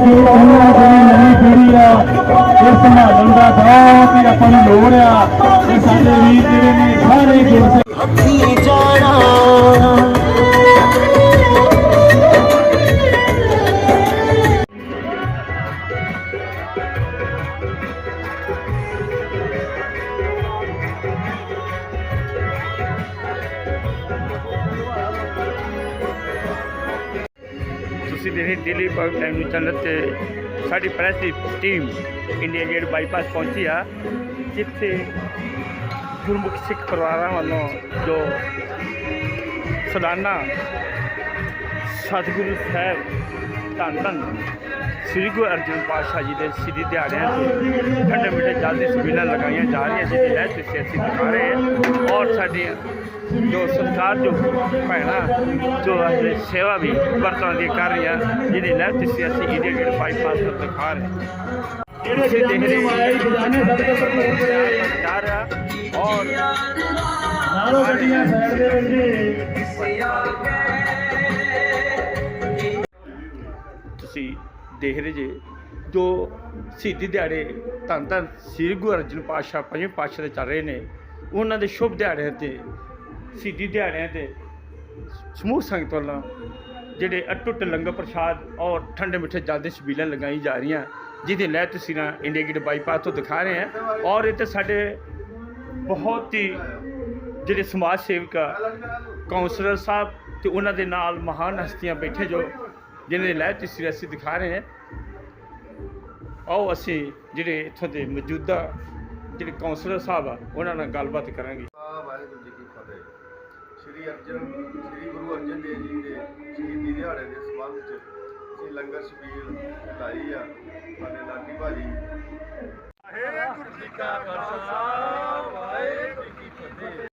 ਕਿ ਉਹਨਾਂ ਜਿਹੜੀ ਨਵੀਂ ਪੀੜ੍ਹੀ ਆ ਇਹ ਸੰਭਾਲਣ ਦਾ ਬਹੁਤ ਹੀ ਆਪਾਂ ਨੂੰ ਲੋੜ ਆ ਇਹ ਸਾਡੇ ਵੀਰ ਜਿਹੜੇ ਨੇ ਸਾਰੇ ਗੁਰਸਿੱਖ ਤੁਸੀਂ ਦੇਖੇ ਦਿੱਲੀ ਪਬ ਟਾਈਮ ਚੈਨਲ ਤੇ ਸਾਡੀ ਪ੍ਰੈਸ ਦੀ ਟੀਮ ਇੰਡੀਆ ਗੇਟ ਬਾਈਪਾਸ ਪਹੁੰਚੀ ਆ, ਜਿੱਥੇ ਗੁਰਮੁਖ ਸਿੱਖ ਪਰਿਵਾਰਾਂ ਵੱਲੋਂ ਜੋ ਸਲਾਨਾ ਸਤਿਗੁਰੂ ਸਾਹਿਬ ਧੰਨ ਧੰਨ ਸ੍ਰੀ ਗੁਰੂ ਅਰਜਨ ਪਾਤਸ਼ਾਹ ਜੀ ਦੇ ਸਿੱਧੀ ਦਿਹਾੜਿਆਂ ਤੇ ਠੰਡੇ ਮਿੱਠੇ ਜਲ ਦੀ ਸਬੀਲਾਂ ਲਗਾਈਆਂ ਜਾ ਰਹੀਆਂ ਜਿਹਦੀ ਲੈ ਤੁਸੀਂ ਅਸੀਂ ਦਿਖਾ ਰਹੇ ਹਾਂ। ਔਰ ਸਾਡੀਆਂ ਜੋ ਸਰਕਾਰ ਜੋ ਭੈਣਾਂ ਜੋ ਆਪਣੇ ਸੇਵਾ ਵੀ ਵਰਤਾਂ ਦੀ ਕਰ ਰਹੀਆਂ ਜਿਹਦੀ ਲੈ ਤੁਸੀਂ ਅਸੀਂ ਇੰਡੀਆ ਗੇਟ ਬਾਈਪਾਸ ਤੋਂ ਦਿਖਾ ਰਹੇ ਹਾਂ। ਜਿਹੜੇ ਦੇਖ ਰਹੇ ਰਿਹਾ ਔਰ ਨਾਲੋਂ ਗੱਡੀਆਂ ਸਾਈਡ ਦੇ ਵਿੱਚ ਦੇਖ ਰਹੇ ਜੇ, ਜੋ ਸ਼ਹੀਦੀ ਦਿਹਾੜੇ ਧੰਨ ਧੰਨ ਸ੍ਰੀ ਗੁਰੂ ਅਰਜਨ ਪਾਤਸ਼ਾਹ ਪੰਜਵੇਂ ਪਾਤਸ਼ਾਹ ਦੇ ਚੱਲ ਰਹੇ ਨੇ, ਉਹਨਾਂ ਦੇ ਸ਼ੁਭ ਦਿਹਾੜਿਆਂ ਤੇ ਸ਼ਹੀਦੀ ਦਿਹਾੜਿਆਂ ਤੇ, ਸਮੂਹ ਸੰਗਤ ਵੱਲੋਂ ਜਿਹੜੇ ਅਟੁੱਟ ਲੰਗਰ ਪ੍ਰਸ਼ਾਦ ਔਰ ਠੰਡੇ ਮਿੱਠੇ ਜਲ ਦੇ ਛਬੀਲਾਂ ਲਗਾਈ ਜਾ ਰਹੀਆਂ, ਜਿਹਦੀ ਲੈ ਤੁਸੀਂ ਨਾ ਇੰਡੀਆ ਗੇਟ ਬਾਈਪਾਸ ਤੋਂ ਦਿਖਾ ਰਹੇ ਹਾਂ। ਔਰ ਇਹ ਤੇ ਸਾਡੇ ਬਹੁਤ ਹੀ ਜਿਹੜੇ ਸਮਾਜ ਸੇਵਕ ਆ ਕਾਉਂਸਲਰ ਸਾਹਿਬ ਤੇ ਉਹਨਾਂ ਦੇ ਨਾਲ ਮਹਾਨ ਹਸਤੀਆਂ ਬੈਠੇ ਜੋ ਜਿਨ੍ਹਾਂ ਦੇ ਲੈ ਤੁਸੀਂ ਅਸੀਂ ਦਿਖਾ ਰਹੇ ਹਾਂ। ਆਓ ਅਸੀਂ ਜਿਹੜੇ ਇੱਥੋਂ ਦੇ ਮੌਜੂਦਾ ਜਿਹੜੇ ਕਾਉਂਸਲਰ ਸਾਹਿਬ ਆ ਉਹਨਾਂ ਨਾਲ ਗੱਲਬਾਤ ਕਰਾਂਗੇ। ਆ ਵਾਹਿਗੁਰੂ ਜੀ ਕੀ ਫਤਿਹ। ਸ਼੍ਰੀ ਅਰਜਨ ਸ਼੍ਰੀ ਗੁਰੂ ਅਰਜਨ ਦੇਵ ਜੀ ਦੇ ਸ਼ਹੀਦੀ ਦਿਹਾੜੇ ਦੇ ਸੰਬੰਧ ਚ ਅਸੀਂ ਲੰਗਰ ਛਬੀਲ ਲਾਈ ਆ ਸਾਡੇ ਲਾਡੀ ਭਾਜੀ। ਵਾਹਿਗੁਰੂ ਜੀ ਕਾ ਖਾਲਸਾ ਵਾਹਿਗੁਰੂ ਜੀ ਕੀ ਫਤਿਹ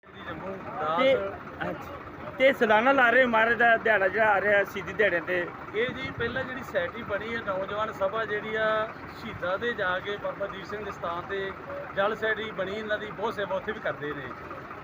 ਤੇ ਇਹ ਸਾਲਾਨਾ ਲਾ ਰਹੇ ਮਹਾਰਾਜ ਦਾ ਦਿਹਾੜਾ ਜਿਹੜਾ ਆ ਰਿਹਾ ਸ਼ਹੀਦੀ ਦਿਹਾੜੇ ਤੇ। ਇਹ ਜੀ ਪਹਿਲਾਂ ਜਿਹੜੀ ਸੈਟੀ ਬਣੀ ਹੈ ਨੌਜਵਾਨ ਸਭਾ ਜਿਹੜੀ ਆ, ਸ਼ਹੀਦਾਂ ਦੇ ਜਾ ਕੇ ਬਾਬਾ ਦੀਪ ਸਿੰਘ ਦੇ ਸਥਾਨ ਤੇ ਜਲ ਸੈਟੀ ਬਣੀ, ਇਹਨਾਂ ਦੀ ਬਹੁਤ ਸੇਵਾ ਉੱਥੇ ਵੀ ਕਰਦੇ ਨੇ।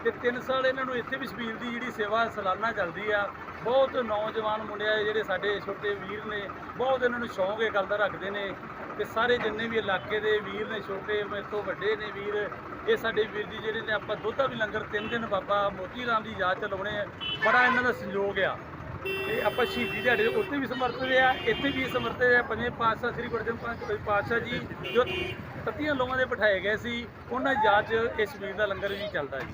ਤੇ 3 ਸਾਲ ਇਹਨਾਂ ਨੂੰ ਇੱਥੇ ਵੀ ਸਪੀਲ ਦੀ ਜਿਹੜੀ ਸੇਵਾ ਸਾਲਾਨਾ ਚੱਲਦੀ ਆ। ਬਹੁਤ ਨੌਜਵਾਨ ਮੁੰਡੇ ਜਿਹੜੇ ਸਾਡੇ ਛੋਟੇ ਵੀਰ ਨੇ, ਬਹੁਤ ਇਹਨਾਂ ਨੂੰ ਸ਼ੌਂਕ ਇਹ ਗੱਲ ਦਾ ਰੱਖਦੇ ਨੇ। ਤੇ ਸਾਰੇ ਜਿੰਨੇ ਵੀ ਇਲਾਕੇ ਦੇ ਵੀਰ ਨੇ, ਛੋਟੇ ਮੇਰੇ ਤੋਂ ਵੱਡੇ ਨੇ ਵੀਰ, ਇਹ ਸਾਡੇ ਵੀਰ ਜੀ ਜਿਹੜੇ ਨੇ, ਆਪਾਂ ਦੁੱਧਾ ਵੀ ਲੰਗਰ ਤਿੰਨ ਦਿਨ ਬਾਬਾ ਮੋਤੀ ਰਾਮ ਦੀ ਯਾਦ ਚ ਲਾਉਣੇ ਆ। ਬੜਾ ਇਹਨਾਂ ਦਾ ਸੰਯੋਗ ਆ। ਤੇ ਆਪਾਂ ਸ਼ਹੀਦੀ ਦਿਹਾੜੇ ਦੇ ਉੱਤੇ ਵੀ ਸਮਰਪਿਤ ਆ, ਇੱਥੇ ਵੀ ਸਮਰਥਿਤ ਆ। ਪੰਜਵੇਂ ਪਾਤਸ਼ਾਹ ਸ੍ਰੀ ਗੁਰੂ ਪਾਤਸ਼ਾਹ ਜੀ, ਜੋ ਤਤੀਆਂ ਲੋਕਾਂ ਦੇ ਬਿਠਾਏ ਗਏ ਸੀ, ਉਹਨਾਂ ਯਾਦ 'ਚ ਇਸ ਵੀਰ ਦਾ ਲੰਗਰ ਵੀ ਚੱਲਦਾ ਜੀ।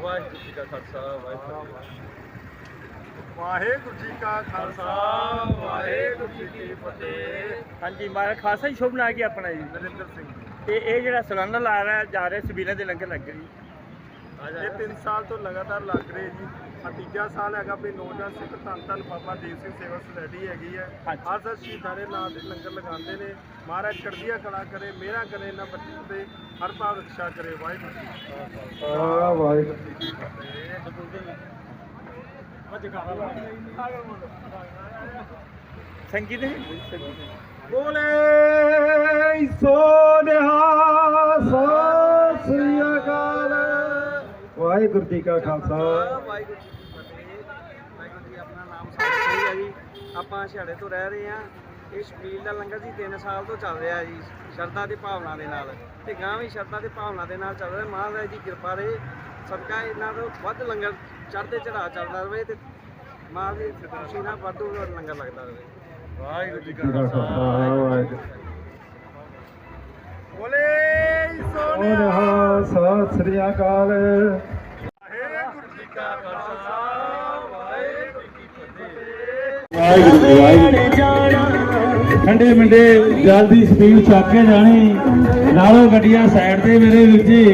ਵਾਹਿਗੁਰੂ ਜੀ ਕਾ ਖਾਲਸਾ, ਵਾਹਿਗੁਰੂ ਜੀ ਵਾਹਿਗੁਰੂ ਜੀ ਕਾ ਖਾਲਸਾ ਵਾਹਿਗੁਰੂ ਜੀ ਕੀ ਫਤਿਹ। ਹਾਂਜੀ ਮਹਾਰਾਜ ਖਾਸਾ ਹੀ ਸ਼ੁਭ ਨਾ ਕੀ ਆਪਣਾ ਜੀ? ਨਰਿੰਦਰ ਸਿੰਘ ਤੇ ਇਹ ਜਿਹੜਾ ਸਾਲਾਨਾ ਲਾ ਰਿਹਾ ਜਾ ਰਿਹਾ ਸਬੀਲਾਂ ਦੇ ਲੰਗਰ ਲੱਗ ਰਹੀ ਇਹ 3 ਸਾਲ ਤੋਂ ਲਗਾਤਾਰ ਲੱਗ ਰਹੇ ਜੀ। ਆ ਤੀਜਾ ਸਾਲ ਹੈਗਾ ਵੀ ਨੌਜਵਾਨ ਸਿੱਖ ਧੰਨ ਧੰਨ ਬਾਬਾ ਦੀਪ ਸਿੰਘ ਸੇਵਾ ਸੁਸਾਇਟੀ ਹੈਗੀ ਹੈ। ਹਰ ਸਾਲ ਸ਼ਹੀਦਾਂ ਦੇ ਨਾਂ ਦੇ ਲੰਗਰ ਲਗਾਉਂਦੇ ਨੇ। ਮਹਾਰਾਜ ਚੜ੍ਹਦੀਆਂ ਕਲਾ ਕਰੇ ਮੇਰਾ ਕਰੇ ਇਹਨਾਂ ਬੱਚਿਆਂ ਤੇ ਹਰ ਭਾਵ ਰਖਸ਼ਾ ਕਰੇ। ਵਾਹਿਗੁਰੂ ਜੀ ਆ ਵਾਹਿਗੁਰੂ ਸੰਗੀਤ ਬੋਲੇ ਸੋਨਿਹਾ ਸ੍ਰੀ ਅਕਾਲ ਵਾਹਿਗੁਰੂ ਜੀ ਕਾ ਖਾਲਸਾ ਵਾਹਿਗੁਰੂ ਜੀ ਕੀ ਫਤਿਹ ਵਾਹਿਗੁਰੂ ਜੀ ਆਪਣਾ ਨਾਮ ਸਹੀ ਹੈ ਜੀ ਆਪਾਂ ਛੜੇ ਤੋਂ ਰਹਿ ਰਹੇ ਹਾਂ। ਇਹ ਸ਼ਬੀਲ ਦਾ ਲੰਗਰ ਜੀ 3 ਸਾਲ ਤੋਂ ਚੱਲ ਰਿਹਾ ਜੀ, ਸ਼ਰਧਾ ਦੀ ਭਾਵਨਾ ਦੇ ਨਾਲ। ਤੇ ਗਾਂ ਵੀ ਸ਼ਰਧਾ ਦੀ ਭਾਵਨਾ ਦੇ ਨਾਲ ਚੱਲ ਰਿਹਾ। ਮਹਾਰਾਜ ਦੀ ਕਿਰਪਾ ਰਹੇ। ਸਦਕਾ ਇਹਨਾਂ ਤੋਂ ਵੱਧ ਲੰਗਰ ਚੜ੍ਹਦੇ ਚੜਾ ਚੱਲਦਾ ਰਹੇ ਤੇ ਮਹਾਰਾਜ ਦੀ ਖੁਸ਼ੀ ਨਾਲ ਵਾਧੂ ਲੰਗਰ ਲੱਗਦਾ ਰਹੇ। ਵਾਹਿਗੁਰੂ ਜੀ ਕਾ ਖਾਲਸਾ ਵਾਹਿਗੁਰੂ ਬੋਲੇ ਸੋਨਿਹਾ ਸਤਿ ਸ੍ਰੀ ਅਕਾਲ। ਵਾਹਿਗੁਰੂ ਜੀ ਕਾ ਖਾਲਸਾ ਵਾਹਿਗੁਰੂ ਜੀ ਕੀ ਫਤਿਹ। ਵਾਹਿਗੁਰੂ ਠੰਡੇ ਮਿੰਡੇ ਜਲ ਦੀ ਸਪੀਡ ਚੱਕ ਕੇ ਜਾਣੀ। ਨਾਲੋਂ ਗੱਡੀਆਂ ਸਾਈਡ ਤੇ ਮੇਰੇ ਵੀਰ ਜੀ।